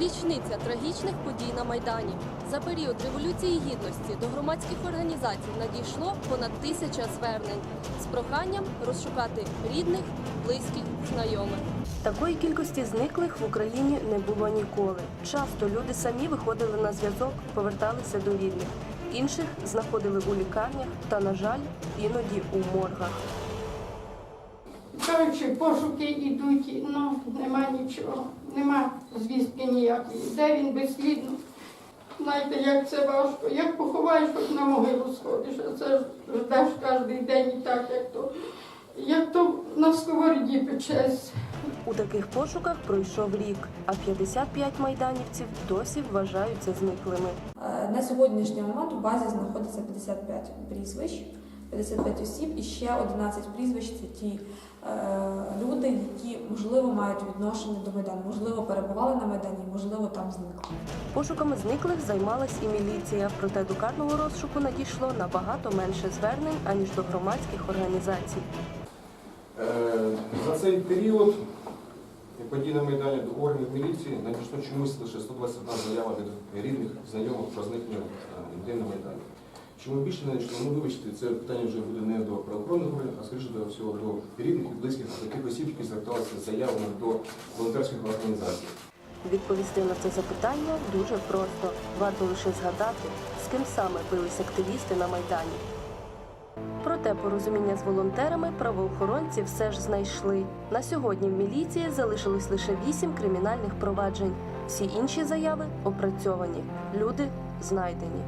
Річниця трагічних подій на Майдані. За період Революції Гідності до громадських організацій надійшло понад тисяча звернень з проханням розшукати рідних, близьких, знайомих. Такої кількості зниклих в Україні не було ніколи. Часто люди самі виходили на зв'язок, поверталися до рідних. Інших знаходили у лікарнях та, на жаль, іноді у моргах. Кажучи, пошуки йдуть, ну нема нічого, нема звістки ніякої. Де він безслідно? Знаєте, як це важко. Як поховаєш, хоч на могилу сходиш, а це ж ждеш кожен день і так, як то, як то на сковороді печесь. У таких пошуках пройшов рік, а 55 майданівців досі вважаються зниклими. Е, На сьогоднішній момент у базі знаходиться 55 прізвищ, 55 осіб і ще 11 прізвищ це ті е, люди, які можливо мають відношення до Майдану, можливо, перебували на Майдані, можливо, там зникли. Пошуками зниклих займалась і міліція, проте до карного розшуку надійшло набагато менше звернень, аніж до громадських організацій. Е, За цей період подій на Майдані до органів міліції надійшло чомусь лише 121 заява від рідних, знайомих про зникнення е, людей на Майдані. Чому більше не? Ну, вибачте, це питання вже буде не до правоохоронних органів, а скоріше до всього до рідних і близьких таких осіб, які зверталися заявами до волонтерських організацій. Відповісти на це запитання дуже просто. Варто лише згадати, з ким саме бились активісти на Майдані. Проте порозуміння з волонтерами правоохоронці все ж знайшли. На сьогодні в міліції залишилось лише вісім кримінальних проваджень. Всі інші заяви опрацьовані. Люди знайдені.